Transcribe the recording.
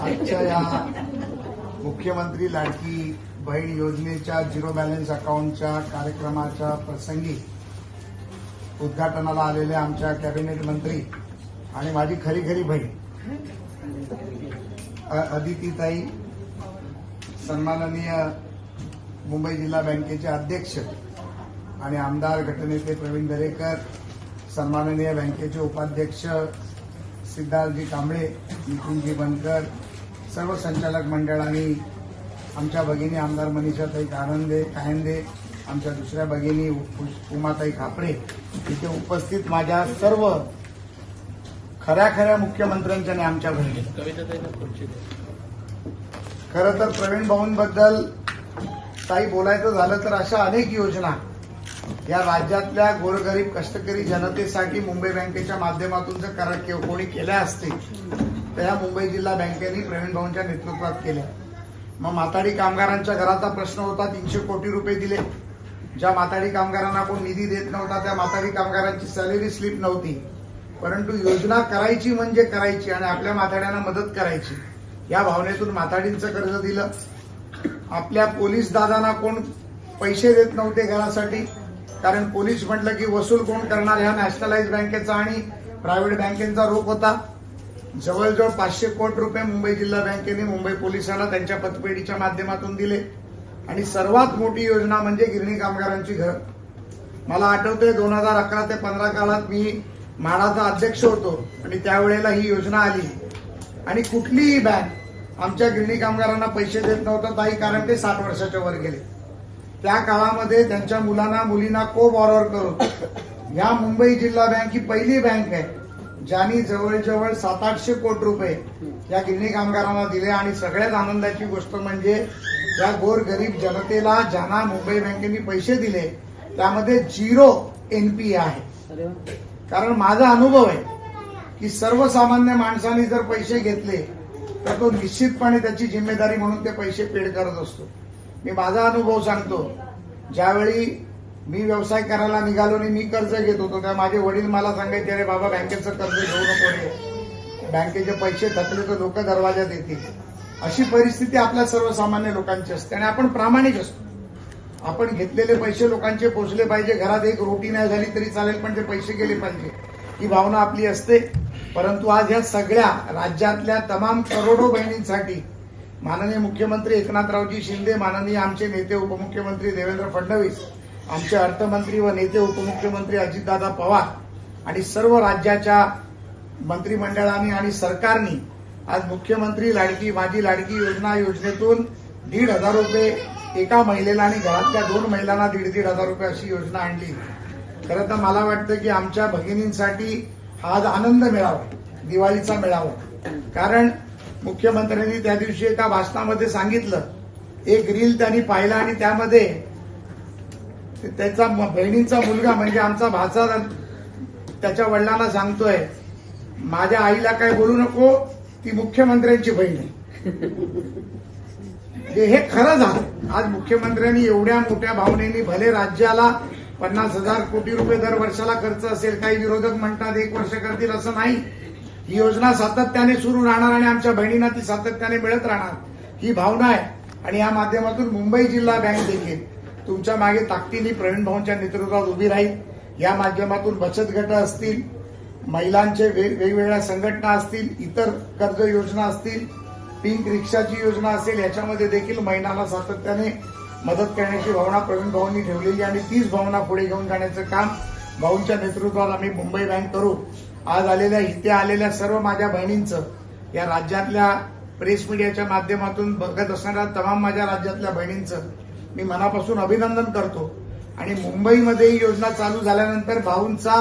आजच्या या मुख्यमंत्री लाडकी बहीण योजनेच्या झिरो बॅलन्स अकाउंटच्या कार्यक्रमाच्या प्रसंगी उद्घाटनाला आलेले आमच्या कॅबिनेट मंत्री आणि माझी खरी खरी बहीण अ- अदितीताई सन्माननीय मुंबई जिल्हा बँकेचे अध्यक्ष आणि आमदार गटनेते प्रवीण दरेकर सन्माननीय बँकेचे उपाध्यक्ष सिद्धार्थजी कांबळे नितीनजी बनकर सर्व संचालक मंडळ आणि आमच्या भगिनी आमदार मनीषाताई कारंदे कायंदे आमच्या दुसऱ्या भगिनी उमाताई खापरे इथे उपस्थित माझ्या सर्व खऱ्या खऱ्या मुख्यमंत्र्यांच्या आमच्या बहिणी खरं तर प्रवीण भाऊंबद्दल काही बोलायचं झालं तर अशा अनेक योजना या राज्यातल्या गोरगरीब कष्टकरी जनतेसाठी मुंबई बँकेच्या माध्यमातून जर करार कोणी केल्या असतील तर या मुंबई जिल्हा बँकेने प्रवीण भाऊंच्या नेतृत्वात केल्या. मग माताडी कामगारांच्या घराचा प्रश्न होता तीनशे कोटी रुपये दिले. ज्या माताडी कामगारांना कोण निधी देत नव्हता त्या माताडी कामगारांची सॅलरी स्लिप नव्हती. परंतु योजना करायची म्हणजे करायची आणि आपल्या माताड्यांना मदत करायची. या भावनेतून माताडींचं कर्ज दिलं. आपल्या पोलीस दादांना कोण पैसे देत नव्हते घरासाठी कारण पोलीस म्हटलं की वसूल कोण करणार ह्या नॅशनलाइज बँकेचा आणि प्रायव्हेट बँकेचा रोख होता. जवळजवळ पाचशे कोटी रुपये मुंबई जिल्हा बँकेने मुंबई पोलिसांना त्यांच्या पतपेढीच्या माध्यमातून दिले. आणि सर्वात मोठी योजना म्हणजे गिरणी कामगारांची घर. मला आठवतंय दोन हजार अकरा ते पंधरा काळात मी म्हाडाचा अध्यक्ष होतो आणि त्यावेळेला ही योजना आली. आणि कुठलीही बँक आमच्या गिरणी कामगारांना पैसे देत नव्हतं ताई कारण ते साठ वर्षाच्या वर गेले. त्या काळामध्ये त्यांच्या मुलांना मुलींना को बॉरोवर करून या मुंबई जिल्हा बँक ही पहिली बँक आहे ज्यांनी जवळजवळ सात आठशे कोटी रुपये या गिरणी कामगारांना दिले. आणि सगळ्यात आनंदाची गोष्ट म्हणजे या गोरगरीब जनतेला ज्यांना मुंबई बँकेने पैसे दिले त्यामध्ये झिरो एनपीए आहे. कारण माझा अनुभव आहे की सर्वसामान्य माणसाने जर पैसे घेतले तर तो निश्चितपणे त्याची जिम्मेदारी म्हणून ते पैसे पेड करत असतो. मी माझा अनुभव सांगतो. ज्यावेळी मी व्यवसाय करायला निघालो आणि मी कर्ज घेत होतो तेव्हा माझे वडील मला सांगायचे अरे बाबा बँकेचं कर्ज घेऊ नको रे. बँकेचे पैसे थकले तर लोक दरवाज्यात येतील अशी परिस्थिती आपल्या सर्वसामान्य लोकांची असते आणि आपण प्रामाणिक असतो. आपण घेतलेले पैसे लोकांचे पोचले पाहिजे. घरात एक रोटी नाही झाली तरी चालेल पण ते पैसे गेले पाहिजे. ही भावना आपली असते. परंतु आज या सगळ्या राज्यातल्या तमाम करोडो बहिणींसाठी माननीय मुख्यमंत्री एकनाथरावजी शिंदे माननीय आमचे नेते उपमुख्यमंत्री देवेंद्र फडणवीस आमचे अर्थमंत्री व नेते उपमुख्यमंत्री अजितदादा पवार आणि सर्व राज्याच्या मंत्रिमंडळाने आणि सरकारने आज मुख्यमंत्री लाडकी माझी लाडकी योजना योजनेतून दीड हजार रुपये एका महिलेला आणि घरातल्या दोन महिलांना दीड दीड हजार रुपये अशी योजना आणली. खरं तर मला वाटतं की आमच्या भगिनींसाठी हा आज आनंद मिळावा दिवाळीचा मिळावा. कारण मुख्यमंत्र्यांनी त्या दिवशी एका भाषणामध्ये सांगितलं. एक रील त्यांनी पाहिला आणि त्यामध्ये त्याचा बहिणींचा मुलगा म्हणजे आमचा भाचा त्याच्या वडिलांना सांगतोय माझ्या आईला काय बोलू नको ती मुख्यमंत्र्यांची बहीण आहे. हे खरं झालं. आज मुख्यमंत्र्यांनी एवढ्या मोठ्या भावनेने भले राज्याला पन्नास हजार कोटी रुपये दर वर्षाला खर्च असेल काही विरोधक म्हणतात एक वर्ष करतील असं नाही. ही योजना सातत्याने सुरू राहणार आणि आमच्या बहिणींना ती सातत्याने मिळत राहणार. ही भावना आहे. आणि या माध्यमातून मुंबई जिल्हा बँक देखील तुमच्या मागे ताकदीने प्रवीण भाऊंच्या नेतृत्वात उभी राहील. या माध्यमातून बचत गट असतील महिलांचे वेगवेगळ्या संघटना असतील इतर कर्ज योजना असतील पिंक रिक्षाची योजना असेल याच्यामध्ये देखील महिलांना सातत्याने मदत करण्याची भावना प्रवीण भाऊंनी ठेवलेली आणि तीच भावना पुढे घेऊन जाण्याचं काम भाऊंच्या नेतृत्वात आम्ही मुंबई बँक करू. आज आलेल्या इथे आलेल्या सर्व माझ्या बहिणींचं या राज्यातल्या प्रेस मीडियाच्या माध्यमातून बघत असणाऱ्या तमाम माझ्या राज्यातल्या बहिणींचं मी मनापासून अभिनंदन करतो. आणि मुंबईमध्ये ही योजना चालू झाल्यानंतर भाऊंचा